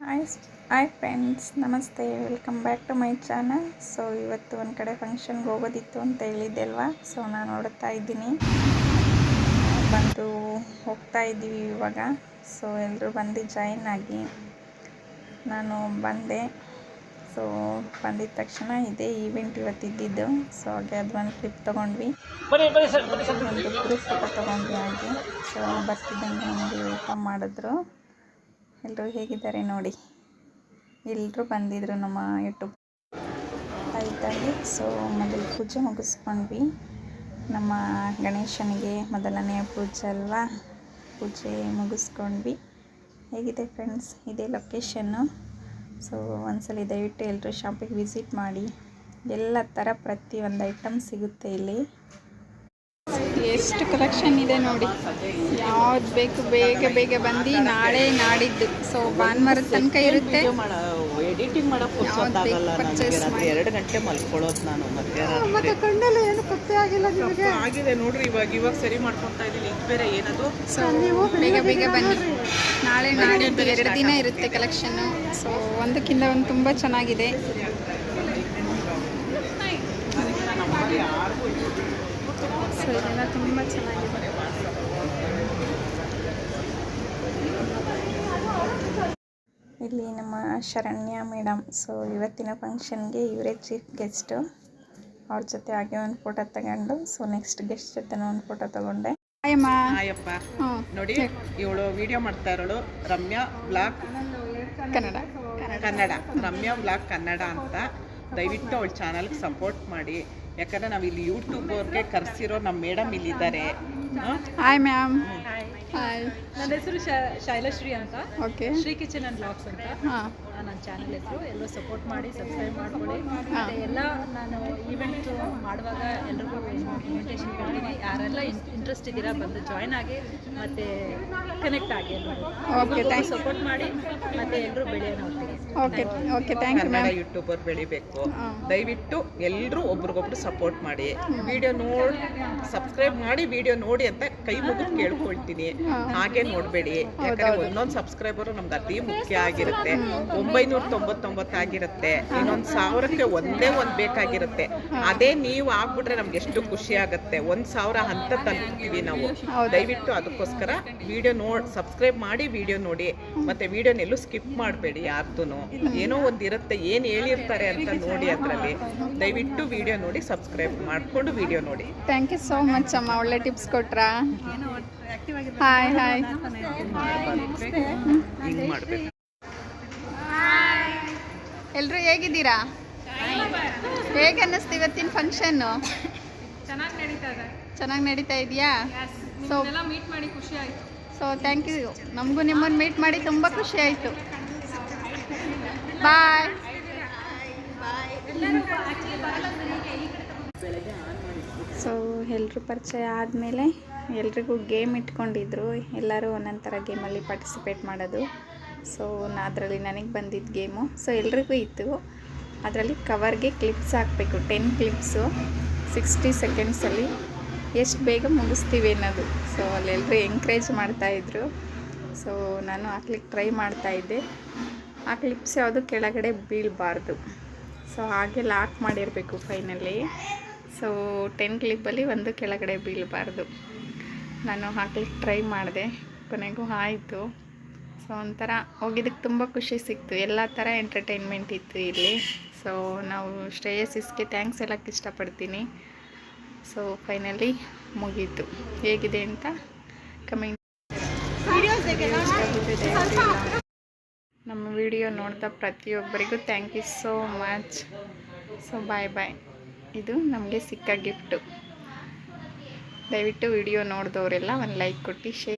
Hi hi friends ನಮಸ್ತೆ welcome back to my channel so ಇವತ್ತು ಒಂದು ಕಡೆ ಫಂಕ್ಷನ್ಗೆ ಹೋಗೋದಿತ್ತು ಅಂತ ಹೇಳಿದ್ದೆ ಅಲ್ವಾ? ಸೊ ನಾನು ನೋಡ್ತಾ ಇದ್ದೀನಿ. ಬಂದು ಹೋಗ್ತಾ ಇದ್ದೀವಿ ಇವಾಗ. ಸೊ ಎಲ್ಲರೂ ಬಂದು ಜಾಯಿನ್ ಆಗಿ ನಾನು ಬಂದೆ. ಸೊ ಬಂದಿದ ತಕ್ಷಣ ಇದೇ ಈವೆಂಟ್ ಇವತ್ತು ಇದ್ದಿದ್ದು. ಸೊ ಹಾಗೆ ಅದು ಒಂದು ಕ್ಲಿಪ್ ತೊಗೊಂಡ್ವಿ. ಒಂದು ಗ್ರೂಪ್ ಫೋಟೋ ತೊಗೊಂಡ್ವಿ ಹಾಗೆ. ಸೊ ಬರ್ತಿದ್ದಂಗೆ ನಮಗೆ ಊಟ ಮಾಡಿದ್ರು. ಎಲ್ಲರೂ ಹೇಗಿದ್ದಾರೆ ನೋಡಿ. ಎಲ್ಲರೂ ಬಂದಿದ್ದರು ನಮ್ಮ ಯೂಟ್ಯೂಬ್ ಆಯ್ತಾಗಿ. ಸೊ ಮೊದಲು ಪೂಜೆ ಮುಗಿಸ್ಕೊಂಡ್ವಿ. ನಮ್ಮ ಗಣೇಶನಿಗೆ ಮೊದಲನೆಯ ಪೂಜೆ ಅಲ್ವಾ? ಪೂಜೆ ಮುಗಿಸ್ಕೊಂಡ್ವಿ. ಹೇಗಿದೆ ಫ್ರೆಂಡ್ಸ್ ಇದೇ ಲೊಕೇಶನ್ನು ಸೊ ಒಂದ್ಸಲ ದಯವಿಟ್ಟು ಎಲ್ಲರೂ ಶಾಪಿಗೆ ವಿಸಿಟ್ ಮಾಡಿ. ಎಲ್ಲ ಥರ ಪ್ರತಿಯೊಂದು ಐಟಮ್ ಸಿಗುತ್ತೆ ಇಲ್ಲಿ. ಎಷ್ಟು ಕಲೆಕ್ಷನ್ ಇದೆ ನೋಡಿ. ಯಾವ್ದು ಬೇಕು ಬೇಗ ಬೇಗ ಬಂದು ನಾಳೆ ನಾಡಿದ್ದು. ಸೊ ಭಾನುವಾರದ ತನಕ ಇರುತ್ತೆ. ಎಡಿಟಿಂಗ್ ಮಾಡಕ್ ಯಾವ್ದ್ ಪುರ್ಸೊತ್ತಾಗಲ್ಲ ಬೇಕು ನನಗೆ purchase ಎರಡು ಗಂಟೆ ಮಲ್ಕೊಳ್ಳೋದು ನಾನು ಮತ್ತೆ ಮತ್ತೆ ಕಣ್ಣಲ್ಲಿ ಏನು ಪತ್ತೆ ಆಗಿಲ್ಲ ನಿಮಗೆ? ಆಗಿದೆ ನೋಡ್ರಿ ಇವಾಗ ಇವಾಗ ಸರಿ ಮಾಡ್ಕೊಂತಾ ಇದೀನಿ ಇದು ಬೇರೆ ಏನದು? ಸೊ ಬೇಗ ಬೇಗ ಬನ್ನಿ. ನಾಳೆ ನಾಡಿದ್ದು ಎರಡು ದಿನ ಇರುತ್ತೆ ಕಲೆಕ್ಷನ್ನು ಸೊ ಒಂದಕ್ಕಿಂತ ಒಂದು ತುಂಬ ಚೆನ್ನಾಗಿದೆ. ಸೊ ಇದೆಲ್ಲ ತುಂಬ ಚೆನ್ನಾಗಿದೆ ಇಲ್ಲಿ ನಮ್ಮ ಶರಣ್ಯ ಮೇಡಮ್. ಸೊ ಇವತ್ತಿನ ಫಂಕ್ಷನ್ಗೆ ಇವರೇ ಚೀಫ್ ಗೆಸ್ಟು ಅವ್ರ ಜೊತೆ ಹಾಗೆ ಒಂದು ಫೋಟೋ ತಗೊಂಡು. ಸೊ ನೆಕ್ಸ್ಟ್ ಗೆಸ್ಟ್ ಜೊತೆ ಒಂದು ಫೋಟೋ ತಗೊಂಡೆ. ಆಯಪ್ಪ ನೋಡಿ ಇವಳು ವಿಡಿಯೋ ಮಾಡ್ತಾ ಇರೋಳು. ರಮ್ಯಾ ಬ್ಲಾಕ್ ಕನ್ನಡ. ಕನ್ನಡ. ರಮ್ಯಾ ಬ್ಲಾಕ್ ಕನ್ನಡ ಅಂತ. ದಯವಿಟ್ಟು ಅವಳ ಚಾನಲ್ಗೆ ಸಪೋರ್ಟ್ ಮಾಡಿ. ಯಾಕಂದ್ರೆ ನಾವು ಇಲ್ಲಿ ಯೂಟ್ಯೂಬ್ ಅವ್ರಿಗೆ ಕರೆಸಿರೋ ನಮ್ಮ ಮೇಡಮ್ ಇಲ್ಲಿದ್ದಾರೆ. ಹಾಯ್ ಮ್ಯಾಮ್ ಹಾಯ್ ನನ್ನ ಹೆಸರು ಶೈಲಶ್ರೀ ಅಂತ. Okay Shri kitchen and blogs ಅಂತ. ನನ್ನ ಚಾನಲ್ ಹೆಸರು. ಎಲ್ಲರೂ ಸಪೋರ್ಟ್ ಮಾಡಿ ಸಬ್ಸ್ಕ್ರೈಬ್ ಮಾಡ್ಕೊಳ್ಳಿ. ಮತ್ತು ಎಲ್ಲ ನಾನು ಈವೆಂಟ್ ಮಾಡುವಾಗ ಎಲ್ರಿಗೂ ಇನ್ವಿಟೇಷನ್ ಕೊಡ್ತೀನಿ. ಯಾರೆಲ್ಲ ಇಂಟ್ರೆಸ್ಟ್ ಇದ್ದೀರಾ ಬಂದು ಜಾಯ್ನ್ ಆಗಿ ಮತ್ತು ಕನೆಕ್ಟ್ ಆಗಿ ಎಲ್ಲರೂ ಸಪೋರ್ಟ್ ಮಾಡಿ ಮತ್ತು ಎಲ್ಲರೂ ಬೆಳೆಯೋಣ ಹೋಗ್ತೀವಿ okay okay thank you Kannada ma'am YouTuber ಬೆಳಿಬೇಕು. ದಯವಿಟ್ಟು ಎಲ್ಲರೂ ಒಬ್ರಿಗೊಬ್ರು ಸಪೋರ್ಟ್ ಮಾಡಿ. ವಿಡಿಯೋ ನೋಡಿ ಸಬ್ಸ್ಕ್ರೈಬ್ ಮಾಡಿ ವಿಡಿಯೋ ನೋಡಿ ಅಂತ ಕೈ ಮುಗಿದು ಕೇಳ್ಕೊಳ್ತೀನಿ. ಹಾಗೆ ನೋಡಬೇಡಿ. ಯಾಕಂದ್ರೆ ಒಂದೊಂದು ಸಬ್ಸ್ಕ್ರೈಬರು ನಮ್ಗೆ ಅತಿ ಮುಖ್ಯ ಆಗಿರುತ್ತೆ. ಒಂಬೈನೂರ ತೊಂಬತ್ತೊಂಬತ್ತು ಆಗಿರುತ್ತೆ. ಇನ್ನೊಂದು ಸಾವಿರಕ್ಕೆ ಒಂದೇ ಒಂದು ಬೇಕಾಗಿರುತ್ತೆ. ಅದೇ ನೀವು ಆಗ್ಬಿಟ್ರೆ ನಮ್ಗೆ ಎಷ್ಟು ಖುಷಿ ಆಗುತ್ತೆ. ಒಂದ್ ಸಾವಿರ ಹಂತ ತಲುಪ್ತೀವಿ ನಾವು. ದಯವಿಟ್ಟು ಅದಕ್ಕೋಸ್ಕರ ವಿಡಿಯೋ ನೋಡ್ ಸಬ್ಸ್ಕ್ರೈಬ್ ಮಾಡಿ ವಿಡಿಯೋ ನೋಡಿ. ಮತ್ತೆ ವಿಡಿಯೋನೆಲ್ಲೂ ಸ್ಕಿಪ್ ಮಾಡಬೇಡಿ ಯಾರ್ದು ಏನೋ ಒಂದು ಇರುತ್ತೆ ಏನ್ ಹೇಳಿರ್ತಾರೆ ಅಂತ ನೋಡಿ ಅದರಲ್ಲಿ. ದಯವಿಟ್ಟು ವಿಡಿಯೋ ನೋಡಿ ಸಬ್ಸ್ಕ್ರೈಬ್ ಮಾಡ್ಕೊಂಡು ವಿಡಿಯೋ ನೋಡಿ. ಥ್ಯಾಂಕ್ ಯು ಸೋ ಮಚ್ ಅಮ್ಮ ಒಳ್ಳೆ ಟಿಪ್ಸ್ ಕೊಟ್ರಾ? ಹಾಯ್ ಹಾಯ್ ಹಿಂಗ್ ಮಾಡ್ಬೇಕು. ಎಲ್ಲರೂ ಹೇಗಿದ್ದೀರಾ? ಹೇಗೆ ಅನ್ನಿಸ್ತು ಇವತ್ತಿನ ಫಂಕ್ಷನ್ನು ಚೆನ್ನಾಗಿ ನಡೀತಾ ಇದೆ. ಚೆನ್ನಾಗಿ ನಡೀತಾ ಇದೆಯಾ? ಸೊ ಮೀಟ್ ಮಾಡಿ ಖುಷಿ ಆಯಿತು. ಸೊ ಥ್ಯಾಂಕ್ ಯು ನಮಗೂ ನಿಮ್ಮನ್ನು ಮೀಟ್ ಮಾಡಿ ತುಂಬ ಖುಷಿ ಆಯಿತು. ಬಾಯ್ ಸೊ ಎಲ್ಲರೂ ಪರಿಚಯ ಆದಮೇಲೆ ಎಲ್ರಿಗೂ ಗೇಮ್ ಇಟ್ಕೊಂಡಿದ್ರು. ಎಲ್ಲರೂ ಒಂದೊಂದು ಥರ ಗೇಮಲ್ಲಿ ಪಾರ್ಟಿಸಿಪೇಟ್ ಮಾಡೋದು. ಸೊ ಅದರಲ್ಲಿ ನನಗೆ ಬಂದಿದ್ದ ಗೇಮು ಸೊ ಎಲ್ರಿಗೂ ಇತ್ತು. ಅದರಲ್ಲಿ ಕವರ್ಗೆ ಕ್ಲಿಪ್ಸ್ ಹಾಕಬೇಕು. ಟೆನ್ ಕ್ಲಿಪ್ಸು ಸಿಕ್ಸ್ಟಿ ಸೆಕೆಂಡ್ಸಲ್ಲಿ ಎಷ್ಟು ಬೇಗ ಮುಗಿಸ್ತೀವಿ ಅನ್ನೋದು. ಸೊ ಅಲ್ಲಿ ಎಲ್ಲರೂ ಎಂಕರೇಜ್ ಮಾಡ್ತಾಯಿದ್ರು ಸೊ ನಾನು ಹಾಕ್ಲಿಕ್ಕೆ ಟ್ರೈ ಮಾಡ್ತಾಯಿದ್ದೆ ಆ ಕ್ಲಿಪ್ಸ್ ಯಾವುದು ಕೆಳಗಡೆ ಬೀಳಬಾರ್ದು. ಸೊ ಹಾಗೆ ಲಾಕ್ ಮಾಡಿರಬೇಕು ಫೈನಲಿ ಸೊ ಟೆನ್ ಕ್ಲಿಪ್ಪಲ್ಲಿ ಒಂದು ಕೆಳಗಡೆ ಬೀಳಬಾರ್ದು. ನಾನು ಹಾಕ್ಲಿಕ್ಕೆ ಟ್ರೈ ಮಾಡಿದೆ. ಕೊನೆಗೂ ಆಯಿತು. ಸೊ ಒಂಥರ ಹೋಗಿದ್ದಕ್ಕೆ ತುಂಬ ಖುಷಿ ಸಿಕ್ತು. ಎಲ್ಲ ಥರ ಎಂಟರ್ಟೈನ್ಮೆಂಟ್ ಇತ್ತು ಇಲ್ಲಿ. ಸೊ ನಾವು ಶ್ರೇಯಸಿಸ್ಗೆ ಥ್ಯಾಂಕ್ಸ್ ಹೇಳೋಕ್ಕೆ ಇಷ್ಟಪಡ್ತೀನಿ. ಸೊ ಫೈನಲಿ ಮುಗೀತು. ಹೇಗಿದೆ ಅಂತ ಕಮೆಂಟ್ ವಿಡಿಯೋ ನೋಡಿದ ಪ್ರತಿಯೊಬ್ಬರಿಗೂ thank you so much so bye bye ಇದು ನಮಗೆ ಸಿಕ್ಕ ಗಿಫ್ಟು ದಯವಿಟ್ಟು ವಿಡಿಯೋ ನೋಡಿದವರೆಲ್ಲ ಒಂದು ಲೈಕ್ ಕೊಟ್ಟು ಶೇರ್